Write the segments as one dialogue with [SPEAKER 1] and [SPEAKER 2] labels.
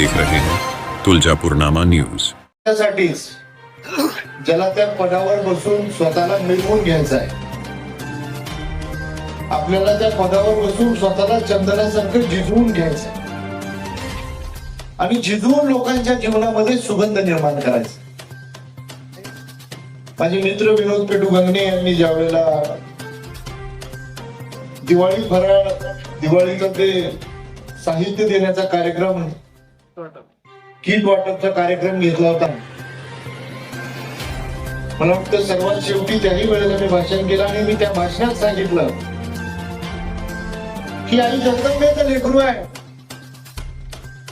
[SPEAKER 1] देख रहे हैं। तुलजापूरनामा न्यूज।
[SPEAKER 2] त्यासाठीच ज्याला त्या पदावर बसून स्वतःला मिळवून घ्यायचं आहे. आपल्याला त्या पदावर बसून स्वतःला चंदनासारखं झिजवून घ्यायचं आहे. आणि झिजवून लोकांच्या जीवनामध्ये सुगंध निर्माण करायचा माझे मित्र विनोद पेटू गंगणे यांनी ज्या वेळेला दिवाळी फराळ दिवाळीचं ते साहित्य देण्याचा कार्यक्रम किट वाटपचा कार्यक्रम घेतला होता. मला वाटतं सर्वात शेवटी त्याही वेळेला मी भाषण केलं आणि मी त्या भाषणात सांगितलं. की आई जगदंबेचं लेकरू आहे.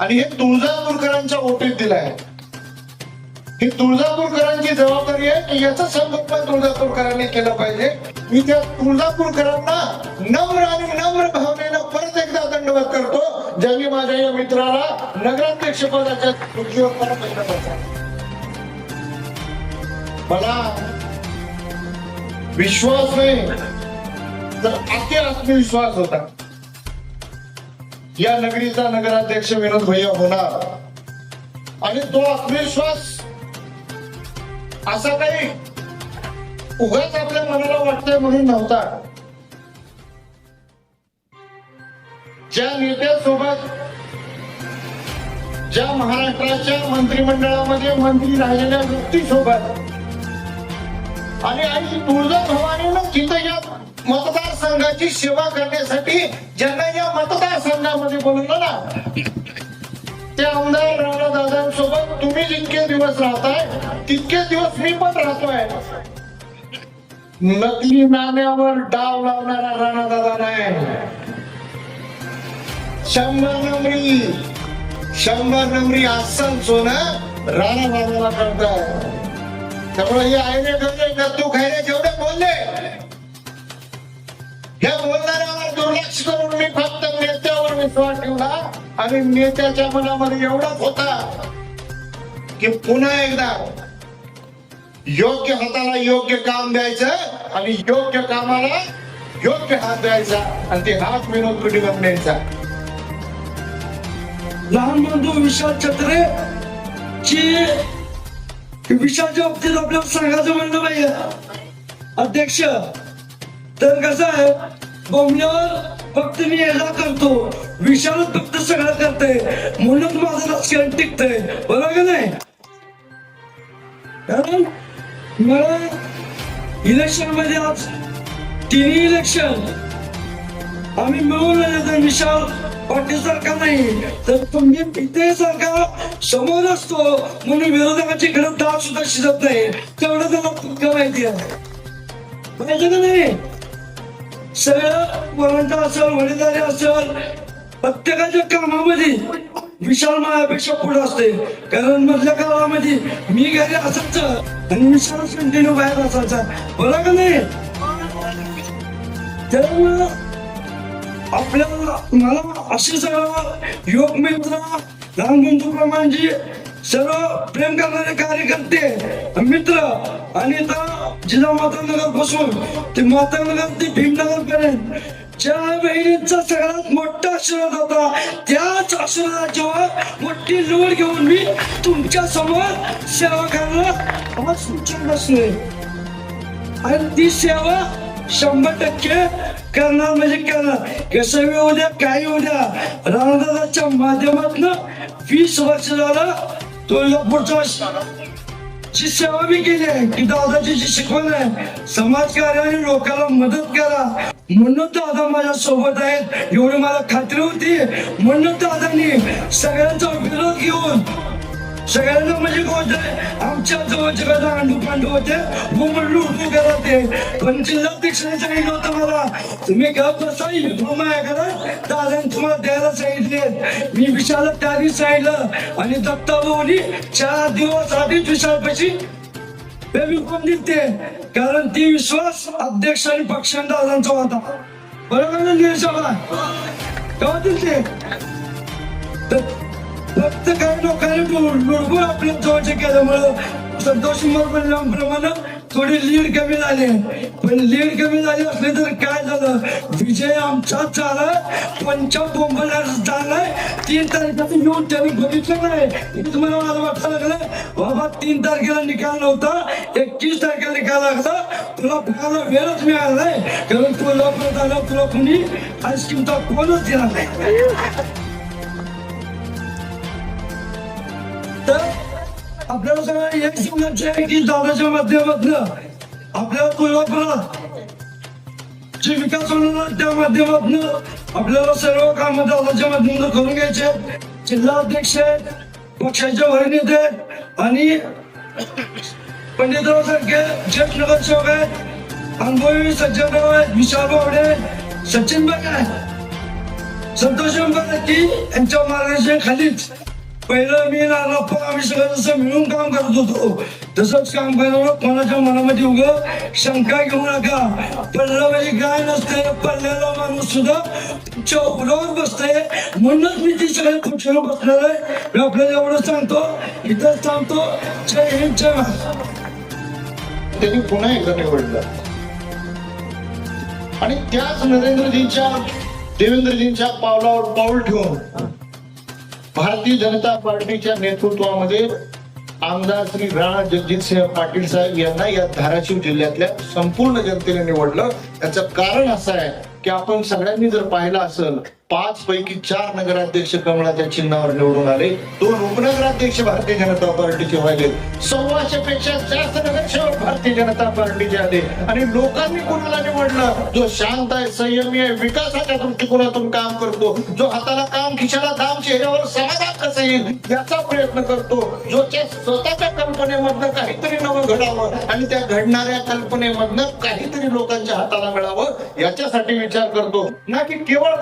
[SPEAKER 2] आणि हे तुळजापूरकरांच्या ओटीत दिलाय ही तुळजापूरकरांची जबाबदारी आहे की याचं संगोपन तुळजापूरकरांनी केलं पाहिजे. मी त्या तुळजापूरकरांना नम्र आणि नम्र भावनेनं परत दंडवत करतो. ज्यांनी माझ्या या मित्राला नगराध्यक्ष पदाच्या मला विश्वास नाही तर अति आत्मविश्वास होता. या नगरीचा नगराध्यक्ष विनोद भैया होणार. आणि तो आत्मविश्वास असा काही उगाच आपल्या मनाला वाटतंय म्हणून नव्हता. ज्या नेत्यासोबत ज्या महाराष्ट्राच्या मंत्रिमंडळामध्ये मंत्री राहिलेल्या व्यक्तीसोबत आणि आई तुळजा भवानीनं तिथं या मतदारसंघाची सेवा करण्यासाठी ज्यांना या मतदारसंघामध्ये बोलवलं ना त्या आमदार राणा दादांसोबत तुम्ही जितके दिवस राहताय तितके दिवस मी पण राहतोय. नकली नाण्यावर डाव लावणारा राणा दादा नाही. शंभर नंबरी शंभर नंबरी अस्सल सोनं राणा बाबाला करताय त्यामुळे हे आईने ठेवले नतू खायने जेवढे बोलले. हे बोलणाऱ्यावर दुर्लक्ष करून मी फक्त नेत्यावर विश्वास ठेवला आणि नेत्याच्या मनामध्ये एवढाच होता की पुन्हा एकदा योग्य हाताला योग्य काम द्यायचं आणि योग्य कामाला योग्य हात द्यायचा आणि ते हात विनोद कुटुंब द्यायचा
[SPEAKER 3] लहान बंधू विशाल छत्रे ची विशालच्या बाबतीत आपल्याला सांगायचं म्हणलं पाहिजे अध्यक्ष तर कसं आहे बोमण्यावर फक्त मी याला करतो. विशालच फक्त सगळं करते म्हणून माझं राजकारण टिकतंय. बरोबर का नाही? कारण मला इलेक्शनमध्ये आज तिन्ही इलेक्शन आम्ही मिळून तर विशाल पाटील सारखा नाही. तर तुम्ही इथे सारखा समोर असतो. म्हणून विरोधकाची कडे डाळ सुद्धा शिजत नाही. तेवढं त्याला तुमका माहिती आहे. माहिती का नाही? सगळं वरंटा असेल वडीलधारी असेल प्रत्येकाच्या कामामध्ये विशाल माझ्यापेक्षा पुढे असते. कारण मधल्या काळामध्ये मी घरी असायचं आणि विशाल कंटिन्यू बाहेर असायचा. बरं का नाही? त्यामुळं आपल्याला मला असे सर्व योग मित्र लहान बंधू प्रमाणजी सर्व प्रेम करणारे कार्यकर्ते मित्र आणि आता जिल्हा मातानगरपासून ते मातानगर ते भीमनगर पर्यंत ज्या बहिणींचा सगळ्यात मोठा आशीर्वाद होता त्याच आशीर्वादाच्यावर मोठी लोड घेऊन मी तुमच्यासमोर सेवा करायला आज तुमच्या बसलोय आणि ती सेवा शंभर टक्के करणार म्हणजे करणार. कसं बी उद्या काही उद्या. राणादाच्या माध्यमातून वीस वर्ष झालं तुळजापूरच्या ची सेवा मी केली आहे. की दादाची जी शिकवण आहे समाजकार्याने आणि लोकांना मदत करा. म्हणून दादा माझ्या सोबत आहेत. एवढी मला खात्री होती. म्हणून दादानी सगळ्यांचा विरोध घेऊन सगळ्यांना म्हणजे कोणते आमच्या जवळचे काय अंडू पांडू होते बोंबड लुटू करा ते पण जिल्हाध्यक्षाने सांगितलं होतं मला तुम्ही गप बसा युद्ध माझ्या घरात दादाने तुम्हाला द्यायला सांगितले. मी विशाल त्याने सांगितलं. आणि दत्ता भाऊनी चार दिवस आधीच विशालपाशी फेविकॉन दिलते कारण ती विश्वास अध्यक्ष आणि पक्ष दादांचा होता. बरोबर ना निळसभा तेव्हा दिलते? फक्त काही लोकांनी भरपूर आपले जवळचे केल्यामुळं संतोष प्रमाणे थोडी लीड कमी झाली. पण लीड कमी झाली असली तर काय झालं? विजय आमचाच झाला पंचम बोंबला झालाय. तीन तारखेला येऊन त्यांनी बघितलं नाही. तुम्हाला मला वाटायला लागलं बाबा तीन तारखेला निकाल नव्हता. एकतीस तारखेला निकाल लागला. तुला बघायला वेळच मिळाला नाही. कारण कोल्हापुरात आलं तुला कुणी आईस्क्रीमचा कोणच दिला नाही. आपल्याला सगळं एक सांगायचं एक की दादाच्या माध्यमातून आपल्या कोल्हापुरात जे विकास होणार त्या माध्यमातून आपल्याला सर्व काम दादाच्या माध्यमातून करून घ्यायचे जिल्हा अध्यक्ष आहेत, पक्षाचे वरील नेते आहेत आणि पंडितराव सारखे ज्येष्ठ नगरसेवक आहेत अनुभवी सज्जनराव आहेत विशाल बावडे सचिन बाग आहेत. संतोष की यांच्या मार्गदर्शनाखालीच पहिलं मी नानाप्पा आम्ही सगळं जसं मिळून काम करत होतो. तसंच काम करावं कोणाच्या मनामध्ये उग शंका घेऊ नका. पडलं म्हणजे काय नसते पडलेला माणूस सुद्धा तुमच्या बरोबर बसते म्हणूनच मी ती सगळे खुर्चीवर बसणार आहे. मी आपल्याला एवढं सांगतो इथंच सांगतो जय हिंद जय महाराष्ट्र.
[SPEAKER 2] त्यांनी पुन्हा एकदा निवडलं. आणि त्याच नरेंद्रजींच्या देवेंद्रजींच्या पावलावर पाऊल ठेवून भारतीय जनता पार्टीच्या नेतृत्वामध्ये आमदार श्री राणा जगजितसिंह पाटील साहेब यांना या धाराशिव जिल्ह्यातल्या संपूर्ण जनतेने निवडलं. याचं कारण असं आहे की आपण सगळ्यांनी जर पाहिलं असेल पाच पैकी चार नगराध्यक्ष कमळाच्या चिन्हावर निवडून आले. दोन उपनगराध्यक्ष भारतीय जनता पार्टीचे व्हायले. सव्वाशे पेक्षा जास्त नगरसेवक भारतीय जनता पार्टीचे आले. आणि लोकांनी कोणाला निवडलं? जो शांत आहे संयमी आहे विकासाच्या दृष्टिकोनातून काम करतो जो हाताला काम खिशाला दाम चेहऱ्यावर समाधान कसं येईल याचा प्रयत्न करतो. जो स्वतःच्या कल्पनेमधनं काहीतरी नवं घडावं आणि त्या घडणाऱ्या कल्पनेमधनं काहीतरी लोकांच्या हाताला मिळावं याच्यासाठी विचार करतो. ना की केवळ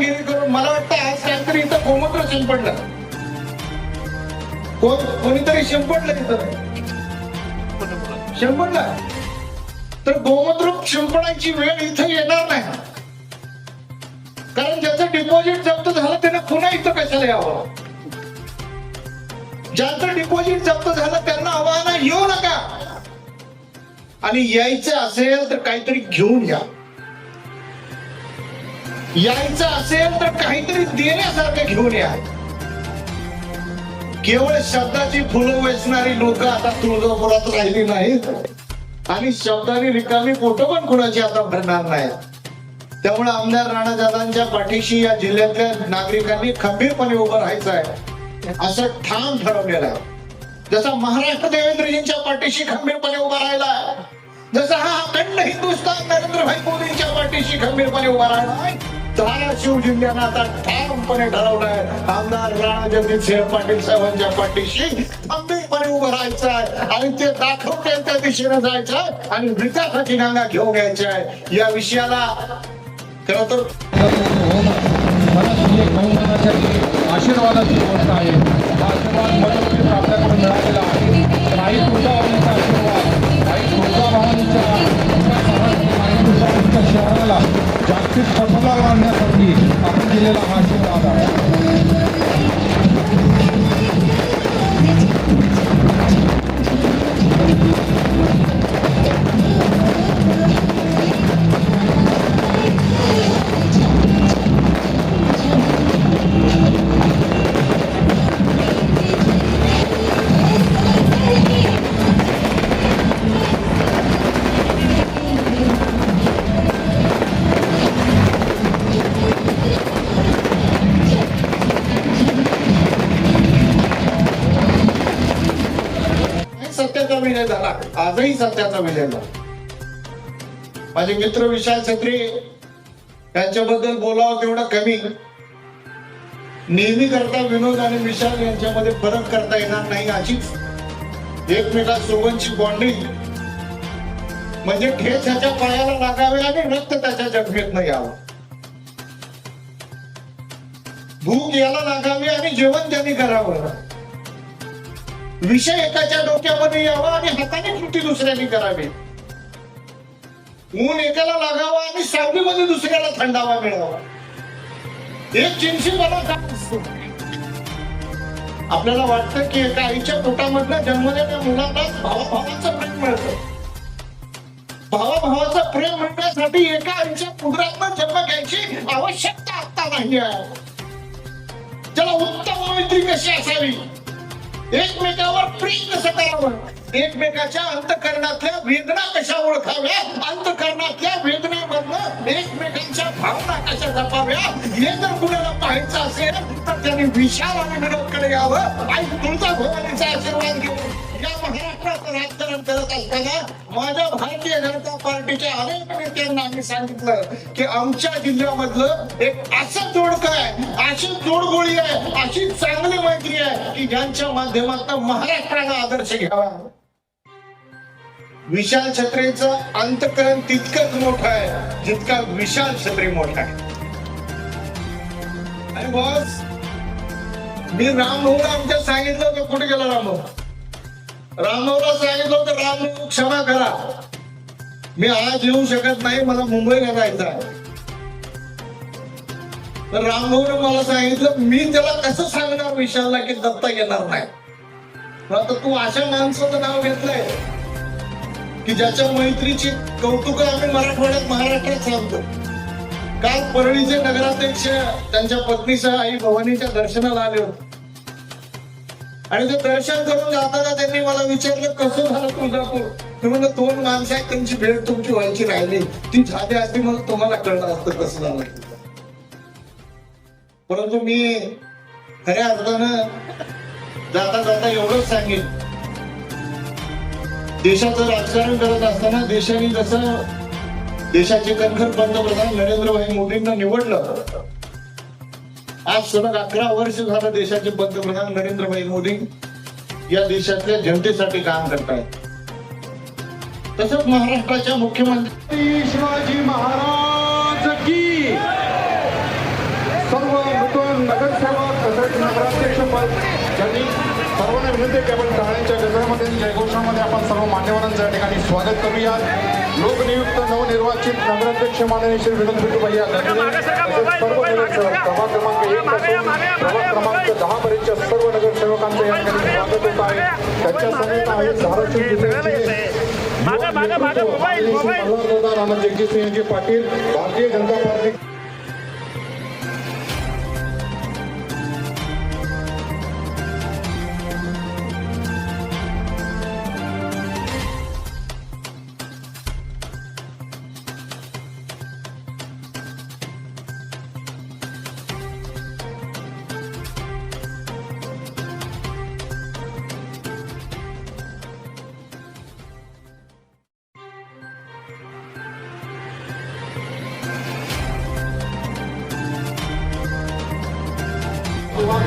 [SPEAKER 2] बोलबच्चनगिरी करून मला वाटतं आज काहीतरी इथं गोमूत्र शिंपडलं कोण? कोणीतरी शिंपडलं इथं. शिंपडलं तर गोमूत्र शिंपडायची वेळ इथं येणार नाही. कारण ज्याचं डिपॉझिट जप्त झालं त्यानं पुन्हा इथं कशाला यावं? ज्यांचं डिपॉझिट जप्त झालं त्यांना आव्हान येऊ नका. आणि यायचं असेल तर काहीतरी घेऊन या. यायचं असेल तर काहीतरी देण्यासारखं घेऊन या. केवळ शब्दाची फुलं वेचणारी लोक आता तुळजापुरात राहिली नाहीत. आणि शब्दाने रिकामी फोटो पण कुणाची आता भरणार नाहीत. त्यामुळे आमदार राणादादांच्या पाठीशी या जिल्ह्यातल्या नागरिकांनी खंबीरपणे उभं राहायचं आहे. असं ठाम ठरवलेलं आहे. जसा महाराष्ट्र देवेंद्रजींच्या पाठीशी खंबीरपणे उभा राहिला जसा हा अखंड हिंदुस्थान नरेंद्रभाई मोदींच्या पाठीशी खंबीरपणे उभा राहिला आहे. धाराशिव जिल्ह्यानं आता ठामपणे ठरवलंय. आमदार राणा सिंह पाटील साहेबांच्या पाठीशी खंबीरपणे उभं राहायचं आहे आणि ते दाखवते त्या दिशेनं जायचं आहे आणि विकासाची नांगा घेऊन घ्यायची आहे या विषयाला खर तर
[SPEAKER 4] खरंच ही आशीर्वादाची गोष्ट आहे. हा आशीर्वाद मनोरुपीत आपल्याकडे मिळालेला आहे. काही तुमचा तुळजाभवानीचा आशीर्वाद काही तुमचा भावांच्या शहराला जागतिक पटलावर आणण्यासाठी आपण दिलेला हा आशीर्वाद आहे.
[SPEAKER 2] सत्याचा विजय झाला माझे मित्र विशाल छत्री यांच्याबद्दल बोलावं तेवढं कमी. नेहमी करता विनोद आणि विशाल यांच्यामध्ये फरक करता येणार नाही अशीच एकमेकांसोबतची बॉन्डिंग म्हणजे ठेच ह्याच्या पायाला लागावे आणि रक्त त्याच्या जखमेत न यावं. भूक याला लागावी आणि जेवण त्यांनी करावं. विषय एकाच्या डोक्यामध्ये यावा आणि हाताने कृती दुसऱ्याने करावी. ऊन एकाला लागावा आणि सावलीमध्ये दुसऱ्याला थंडावा मिळावा. एक चिंची मला काय असतो? आपल्याला वाटतं की एका आईच्या पोटामधनं जन्मलेल्या मुलांना भावाभावाचं प्रेम मिळतं. भावाभावाचं प्रेम मिळण्यासाठी एका आईच्या पुढरातनं जन्म घ्यायची आवश्यकता आता नाही आहे. त्याला उत्तम मैत्री कशी असावी? एकमेकावर प्रेम कसं करावं एकमेकाच्या अंतकरणातल्या वेदना कशा ओळखाव्या? अंतकरणातल्या वेदनेमधनं एकमेकांच्या भावना कशा जपाव्या? हे जर कुणाला पाहायचं असेल तर त्यांनी विशाल आणि विनोदकडे यावं. आई तुळजा भवानीचा आशीर्वाद घेऊन या करत असताना माझ्या भारतीय जनता पार्टीच्या अनेक नेत्यांना आम्ही सांगितलं की आमच्या जिल्ह्यामधलं एक असं जोडक आहे अशी जोडगोळी आहे अशी चांगली मैत्री आहे की ज्यांच्या माध्यमातून महाराष्ट्राला आदर्श घ्यावा विशाल छत्रेचं अंतकरण तितकंच मोठं आहे जितका विशाल छत्री मोठा आहे. आणि बॉस मी रामभाऊला आमच्या सांगितलं तर कुठे गेला रामभाऊ रामभाऊला सांगितलं होतं रामभाऊ क्षमा करा. मी आज येऊ शकत नाही मला मुंबईला जायचं आहे. तर रामभाऊने मला सांगितलं मी त्याला कसं सांगणार विशालला की दत्ता येणार नाही? आता तू अशा माणसाचं नाव घेतलंय की ज्याच्या मैत्रीची कौतुक आम्ही मराठवाड्यात महाराष्ट्रात सांगतो. काल परळीचे नगराध्यक्ष त्यांच्या पत्नीसह आई भवानीच्या दर्शनाला आले होते. आणि ते दर्शन करून जाताना त्यांनी मला विचारलं कसं झालं तुळजापूर? मी म्हणलं दोन माणसं आहेत त्यांची भेट तुमची व्हायची राहिली. ती झाली असती मग तुम्हाला कळलं असतं कसं झालं परंतु मी खऱ्या अर्थानं जाता जाता एवढंच सांगेन. देशाचं राजकारण करत असताना देशाने जसं देशाचे कणखर पंतप्रधान नरेंद्रभाई मोदींना निवडलं आज सलग अकरा वर्ष झालं देशाचे पंतप्रधान नरेंद्रभाई मोदी या देशातल्या जनतेसाठी काम करतायत. तसंच महाराष्ट्राच्या मुख्यमंत्री
[SPEAKER 4] शिवाजी महाराज की सर्व नूतन नगरसेवक तसेच नगराध्यक्ष पद त्यांनी सर्वांना विनंती केवळ की आपण टाळ्यांच्या गजरामध्ये जयघोषामध्ये आपण सर्व मान्यवरांचं या ठिकाणी स्वागत करूयात. लोकनियुक्त नवनिर्वाचित नगराध्यक्ष माननीय श्री विनोद तसेच सर्व नगरसेवक प्रभाग क्रमांक एक पासून प्रभाग क्रमांक दहा पर्यंतच्या सर्व नगरसेवकांचं या ठिकाणी स्वागत होत आहे. त्यांच्या समेत आहेत धाराशिव जिल्ह्याचे राणा जगजितसिंहजी पाटील भारतीय जनता पार्टी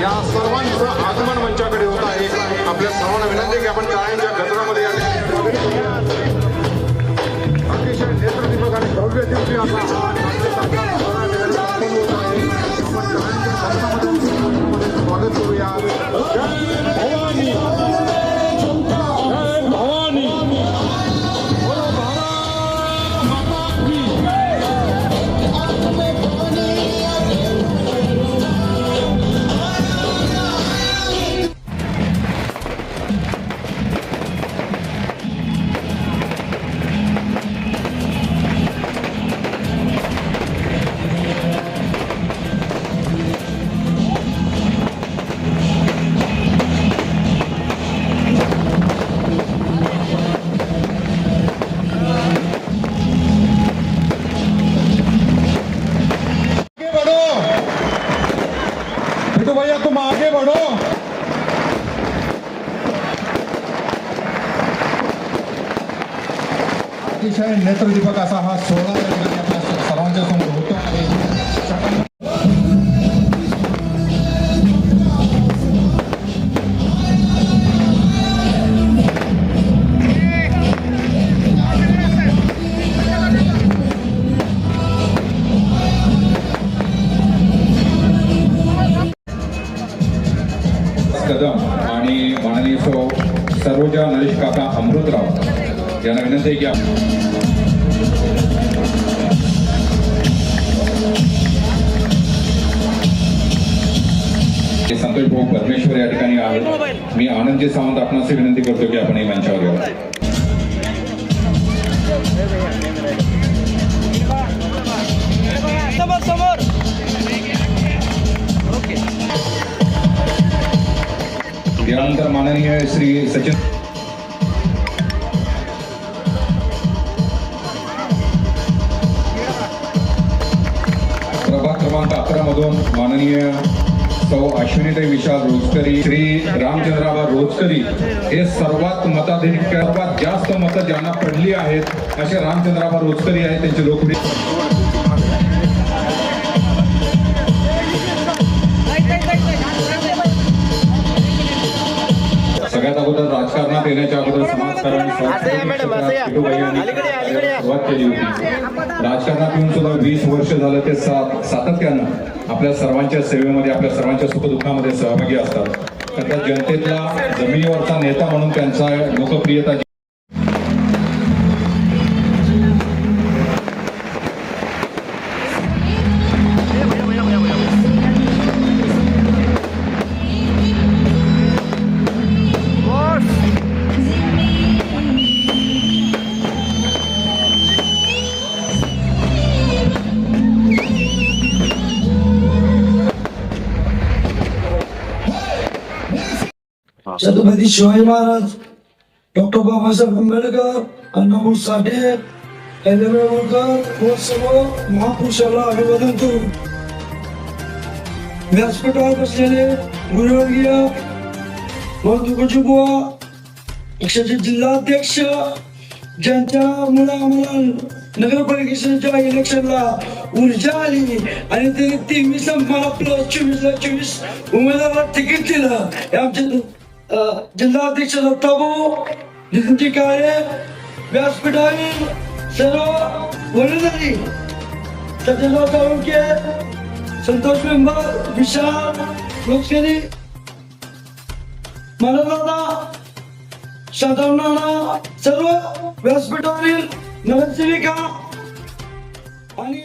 [SPEAKER 4] या सर्वांचं आगमन मंचाकडे होत आहे. आपल्या सर्वांना विनंती की आपण टाळ्यांच्या गजरामध्ये या. अतिशय नेत्रदीपक आणि भव्य दिवशी असा स्वागत करूया भैया तुम आगे बढ़ो अतिशय नेत्रदीपक असा हा सोहळा या ठिकाणी आपल्या सर्वांच्या समोर
[SPEAKER 5] कदम आणि माननीय सो सरोजा नरेश काका अमृतराव यांना विनंती आहे की संतोष भाऊ परमेश्वर या ठिकाणी आहेत. मी आनंदजी सावंत आपणास विनंती करतो की आपण या मंचावर यावं यानंतर माननीय श्री सचिन प्रभाग क्रमांक अकरा मधून माननीय सौ अश्विनीताई विशाल रोजकरी श्री रामचंद्राबा रोजकरी हे सर्वात मताधिक सर्वात जास्त मतं ज्यांना पडली आहेत असे रामचंद्राबा रोजकरी आहेत त्यांची लोकप्रिय राजकारणात येण्याच्या अगोदर समाजकारण सुरुवात केली होती. राजकारणात येऊन सुद्धा वीस वर्ष झालं ते सातत्यानं आपल्या सर्वांच्या सेवेमध्ये आपल्या सर्वांच्या सुखदुःखामध्ये सहभागी असतात. तर त्या जनतेतला जमिनीवरचा नेता म्हणून त्यांचा लोकप्रियता
[SPEAKER 3] छत्रपती शिवाजी महाराज डॉक्टर बाबासाहेब आंबेडकर अण्णाभाऊ साठे होळकर व सर्व महापुरुषाला अभिवादन करून व्यासपीठावर बसलेले गुरुवर्गीय तुकोजी बुवा पक्षाचे जिल्हाध्यक्ष ज्यांच्यामुळे आम्हाला नगरपालिकेच्या इलेक्शनला ऊर्जा आली आणि ते तेवीस मला प्लस चोवीस ला चोवीस उमेदवाराला तिकीट दिलं. हे आमच्या जिल्हाध्यक्ष दत्ताभाऊ नितीनजी काळे व्यासपीठावरील सर्व वडीलधारी सत्यराव तालुके संतोष मेंबर विशाल लोकसेनी दादा साधारण सर्व व्यासपीठावरील नगरसेविका आणि